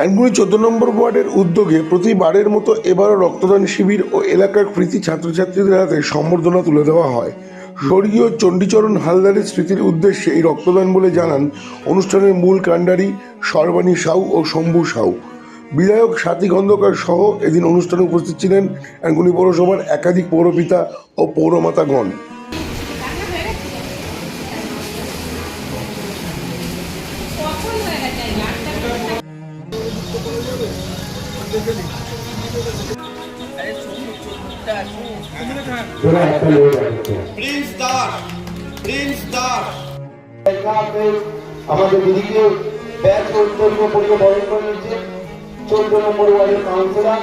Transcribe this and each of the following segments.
ডানকুনি চোদ্দ নম্বর ওয়ার্ডের উদ্যোগে প্রতিবারের মতো এবারও রক্তদান শিবির ও এলাকার কৃতি ছাত্রছাত্রীদের হাতে সম্বর্ধনা তুলে দেওয়া হয়। স্বর্গীয় চণ্ডীচরণ হালদারের স্মৃতির উদ্দেশ্যে এই রক্তদান বলে জানান অনুষ্ঠানের মূল কাণ্ডারি সর্বাণী সাউ ও শম্ভু সাউ। বিধায়ক সাথী খন্দকার সহ এদিন অনুষ্ঠানে উপস্থিত ছিলেন ডানকুনি পৌরসভার একাধিক পৌরপিতা ও পৌরমাতাগণ আমাদের দিদিকে উত্তরীয় পরিবে বরণ করে নিচ্ছে চোদ্দ নম্বর ওয়ার্ডের কাউন্সিলর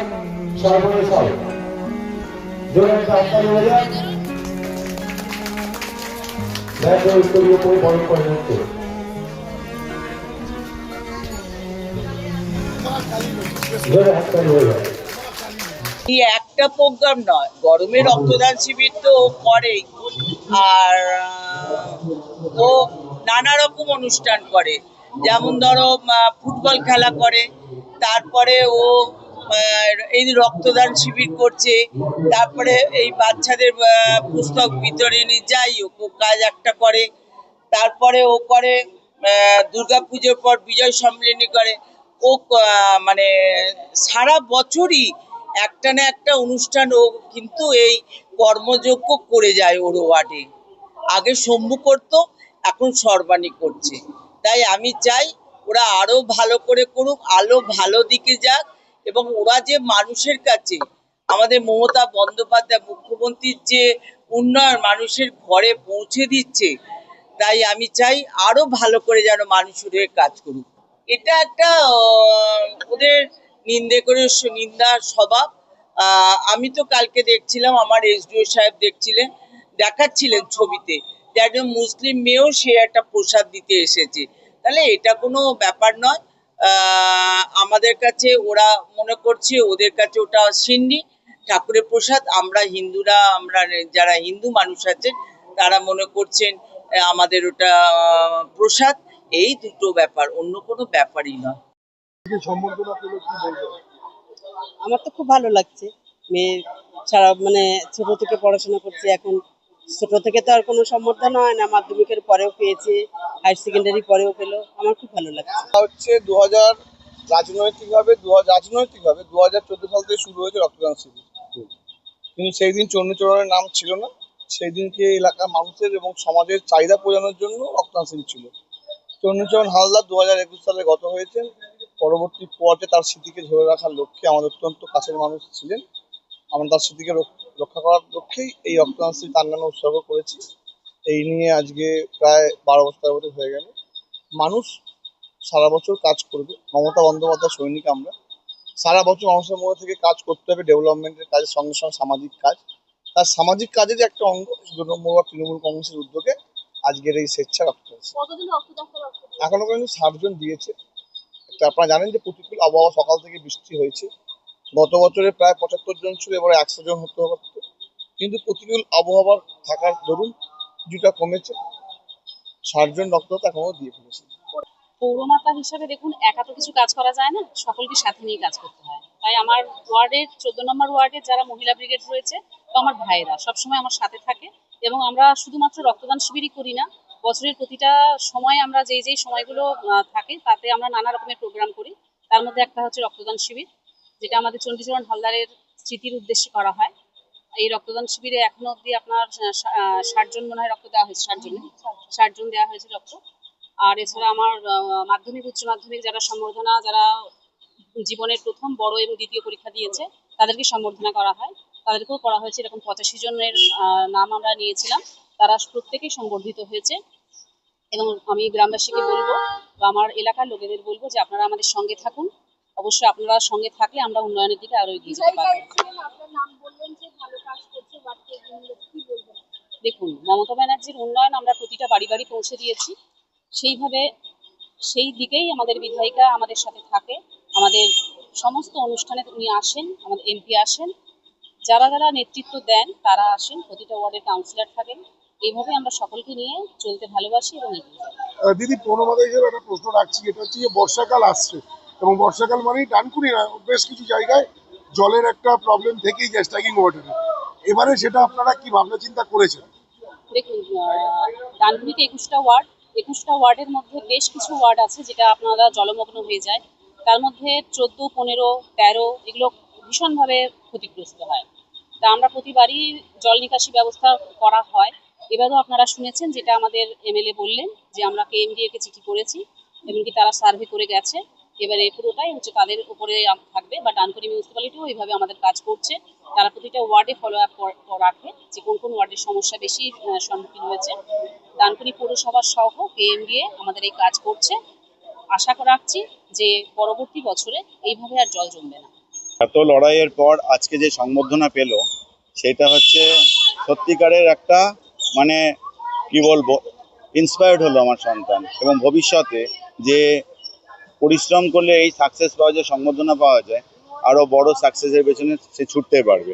সর্বনে সব জোরে একটা হাততালি হয়ে যাক ব্যাচ উত্তরীয় পরিবে বরণ করে নিচ্ছে এই একটা প্রোগ্রাম নয়, গরমে রক্তদান শিবির তো করেই। আর ও নানা রকম অনুষ্ঠান করে। যেমন ধরো ফুটবল খেলা করে, তারপরে ও এই রক্তদান শিবির করছে, তারপরে এই বাচ্চাদের পুস্তক বিতরণী যাই ও কাজ একটা করে। তারপরে ও করে দুর্গা পুজোর পর বিজয় সম্মেলনী করে। ও মানে সারা বছরই একটা না একটা অনুষ্ঠান ও কিন্তু এই কর্মযজ্ঞ করে যায় ওর ওয়ার্ডে। আগে শম্ভু করতো, এখন সর্বাণী করছে। তাই আমি চাই ওরা আরও ভালো করে করুক, আলো ভালো দিকে যাক এবং ওরা যে মানুষের কাছে, আমাদের মমতা বন্দ্যোপাধ্যায় মুখ্যমন্ত্রীর যে উন্নয়ন মানুষের ঘরে পৌঁছে দিচ্ছে, তাই আমি চাই আরও ভালো করে যেন মানুষের কাজ করুক। এটা একটা ওদের নিন্দে করে নিন্দার স্বভাব। আমি তো কালকে দেখছিলাম, আমার এসডিও সাহেব দেখছিলেন, দেখাচ্ছিলেন ছবিতে যে একজন মুসলিম মেয়েও সে একটা প্রসাদ দিতে এসেছে। তাহলে এটা কোনো ব্যাপার নয়। আমাদের কাছে ওরা মনে করছে, ওদের কাছে ওটা সিন্নি, ঠাকুরের প্রসাদ। আমরা হিন্দুরা, আমরা যারা হিন্দু মানুষ আছেন, তারা মনে করছেন আমাদের ওটা প্রসাদ। এই দুটো ব্যাপার অন্য কোনো ব্যাপারই নয় আমার তো খুব ভালো লাগছে। মেয়ে ছাড়া মানে ছোট থেকে পড়াশোনা করছে এখন ছোট থেকে তো আর কোনো সম্বর্ধনা হয় না। মাধ্যমিকের পরেও পেয়েছে হায়ার সেকেন্ডারি পরেও পেল। আমার খুব ভালো লাগছে। হচ্ছে দু হাজার রাজনৈতিকভাবে দু হাজার রাজনৈতিকভাবে দু হাজার চোদ্দ সাল থেকে শুরু হয়েছে রক্তদান শিবির। কিন্তু সেই দিন চন্ডীচরণের নাম ছিল না। সেই দিনকে এলাকার মানুষের এবং সমাজের চাহিদা পূরণের জন্য রক্তদান শিবির ছিল। চন্ডীচরণ হালদার দু হাজার একুশ সালে গত হয়েছেন। পরবর্তী পর্যায়ে তার স্মৃতিকে ধরে রাখার লক্ষ্যে আমাদের অত্যন্ত কাছের মানুষ ছিলেন। আমরা তার স্মৃতিকে রক্ষা করার লক্ষ্যেই এই রক্তদান তার নামে উৎসর্গ করেছি। এই নিয়ে আজকে প্রায় বারো বছর বছর হয়ে গেল। মানুষ সারা বছর কাজ করবে। মমতা বন্দ্যোপাধ্যায় সৈনিক আমরা। সারা বছর মানুষের মধ্যে থেকে কাজ করতে হবে, ডেভেলপমেন্টের কাজের সঙ্গে সঙ্গে সামাজিক কাজ। তার সামাজিক কাজেরই একটা অঙ্গ নম্বর তৃণমূল কংগ্রেসের উদ্যোগে আজকের এই স্বেচ্ছা এখনও পর্যন্ত ষাটজন দিয়েছে। আপনারা জানেন যে প্রতিকূল আবহাওয়া সকাল থেকে বৃষ্টি হয়েছে। গত বছরে প্রায় পঁচাত্তর জন ছিল এবারে একশো জন হতে পারত কিন্তু প্রতিকূল আবহাওয়ার থাকার দরুন কিছুটা কমেছে। ষাটজন রক্তদাতা এখনও দিয়ে ফেলেছে। পৌরমাতা হিসাবে দেখুন একা তো কিছু কাজ করা যায় না সকলকে সাথে নিয়ে কাজ করতে হয়। তাই আমার ওয়ার্ডের চোদ্দ নম্বর ওয়ার্ডে যারা মহিলা ব্রিগেড রয়েছে তো আমার ভাইয়েরা সবসময় আমার সাথে থাকে। এবং আমরা শুধুমাত্র রক্তদান শিবিরই করি না বছরের প্রতিটা সময় আমরা যেই যেই সময়গুলো থাকে, তাতে আমরা নানা রকমের প্রোগ্রাম করি। তার মধ্যে একটা হচ্ছে রক্তদান শিবির, যেটা আমাদের চণ্ডীচরণ হালদারের স্মৃতির উদ্দেশ্যে করা হয়। এই রক্তদান শিবিরে এখনও অবধি আপনার ষাট জন মনে হয় রক্ত দেওয়া হয়েছে, ষাট জন ষাট জন দেওয়া হয়েছে রক্ত। আর এছাড়া আমার মাধ্যমিক, উচ্চ মাধ্যমিক যারা সম্বর্ধনা, যারা জীবনের প্রথম, বড় এবং দ্বিতীয় পরীক্ষা দিয়েছে, তাদেরকে সম্বর্ধনা করা হয়। তাদেরকেও করা হয়েছে এরকম পঁচাশি জনের নাম আমরা নিয়েছিলাম। তারা প্রত্যেকেই সংবর্ধিত হয়েছে। এবং আমি গ্রামবাসীকে বলব বা আমার এলাকার লোকেদের বলব যে আপনারা আমাদের সঙ্গে থাকুন। অবশ্যই আপনারা সঙ্গে থাকলে আমরা উন্নয়নের দিকে আরও এগিয়ে যেতে পারব। দেখুন, মমতা ব্যানার্জির উন্নয়ন আমরা প্রতিটা বাড়ি বাড়ি পৌঁছে দিয়েছি। সেইভাবে সেই দিকেই আমাদের বিধায়িকা আমাদের সাথে থাকে। আমাদের সমস্ত অনুষ্ঠানে উনি আসেন, আমাদের এমপি আসেন। যারা যারা নেতৃত্ব দেন তারা আসেন, প্রতিটা ওয়ার্ডের কাউন্সিলর থাকেন। এইভাবে আমরা সকলকে নিয়ে চলতে ভালোবাসি এবং এগিয়ে যাই। দিদি পৌরমাতা হিসেবে একটা প্রশ্ন রাখছি এটা হচ্ছে যে বর্ষাকাল আসছে এবং বর্ষাকাল মানেই ডানকুনি না বেশ কিছু জায়গায় জলের একটা প্রবলেম থেকেই যায় স্ট্রাইকিং ওয়াটারে এবারে সেটা আপনারা কি ভাবনা চিন্তা করেছেন? দেখুন ডানকুনিতে একুশটা ওয়ার্ড একুশটা ওয়ার্ডের মধ্যে বেশ কিছু ওয়ার্ড আছে যেটা আপনারা জলমগ্ন হয়ে যায়। তার মধ্যে চোদ্দ পনেরো তেরো এগুলো ভীষণভাবে ক্ষতিগ্রস্ত হয়। তা আমরা প্রতিবারই জল নিকাশি ব্যবস্থা করা হয়। এবারও আপনারা শুনেছেন যেটা আমাদের এমএলএ বললেন যে আমরা কেএমডিএ কে চিঠি করেছি, এমনকি তারা সার্ভে করে গেছে। এবারে পুরোটাই হচ্ছে তাদের উপরে থাকবে, বা ডানকুনি মিউনিসিপ্যালিটিও এইভাবে আমাদের কাজ করছে। তারা প্রতিটা ওয়ার্ডে ফলো আপ রাখে যে কোন কোন ওয়ার্ডের সমস্যা বেশি সম্মুখীন হয়েছে। ডানকুনি পৌরসভা সহ কেএমডিএ আমাদের এই কাজ করছে। আশা রাখছি যে পরবর্তী বছরে এইভাবে আর জল জমবে না। এত লড়াইয়ের পর আজকে যে সংবর্ধনা পেল, সেটা হচ্ছে সত্যিকারের একটা মানে কি বলব ইন্সপায়ার্ড হলো আমার সন্তান এবং ভবিষ্যতে যে পরিশ্রম করলে এই সাকসেস পাওয়া যায় সম্বর্ধনা পাওয়া যায় আরও বড় সাকসেসের পেছনে সে ছুটতে পারবে।